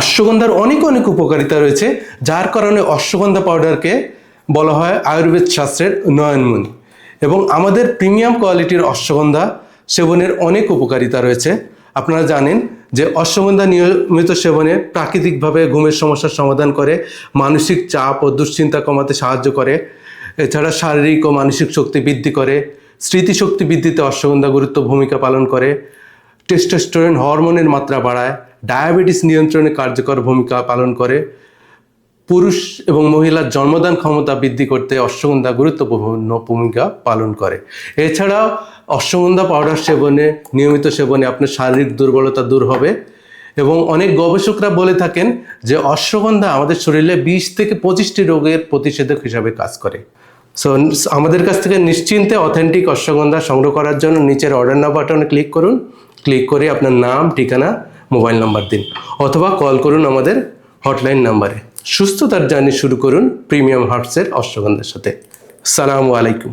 অশ্বগন্ধার অনেক অনেক উপকারিতা রয়েছে, যার কারণে অশ্বগন্ধা পাউডারকে বলা হয় আয়ুর্বেদ শাস্ত্রের নয়নমণি। এবং আমাদের প্রিমিয়াম কোয়ালিটির অশ্বগন্ধা সেবনের অনেক উপকারিতা রয়েছে। আপনারা জানেন যে অশ্বগন্ধা নিয়মিত সেবনে প্রাকৃতিকভাবে ঘুমের সমস্যার সমাধান করে, মানসিক চাপ ও দুশ্চিন্তা কমাতে সাহায্য করে। এছাড়া শারীরিক ও মানসিক শক্তি বৃদ্ধি করে, স্মৃতিশক্তি বৃদ্ধিতে অশ্বগন্ধা গুরুত্ব ভূমিকা পালন করে টেস্টোস্টেরন হরমোনের মাত্রা বাড়ায় ডায়াবেটিস নিয়ন্ত্রণে কার্যকর ভূমিকা পালন করে। পুরুষ এবং মহিলার জন্মদান ক্ষমতা বৃদ্ধি করতে অশ্বগন্ধা গুরুত্বপূর্ণ ভূমিকা পালন করে। এছাড়াও অশ্বগন্ধা পাউডার সেবনে, নিয়মিত সেবনে আপনার শারীরিক দুর্বলতা দূর হবে এবং অনেক গবেষকরা বলে থাকেন যে অশ্বগন্ধা আমাদের শরীরে বিশ থেকে পঁচিশটি রোগের প্রতিষেধক হিসাবে কাজ করে। সো আমাদের কাছ থেকে নিশ্চিন্তে অথেন্টিক অশ্বগন্ধা সংগ্রহ করার জন্য নিচের অর্ডার নাও বাটনে ক্লিক করুন। ক্লিক করে আপনার নাম, ঠিকানা মোবাইল নাম্বার দিন। অথবা কল করুন আমাদের হটলাইন নাম্বারে। সুস্থতার জার্নি শুরু করুন প্রিমিয়াম হার্টসের অশ্বগন্ধার সাথে। সালামু আলাইকুম।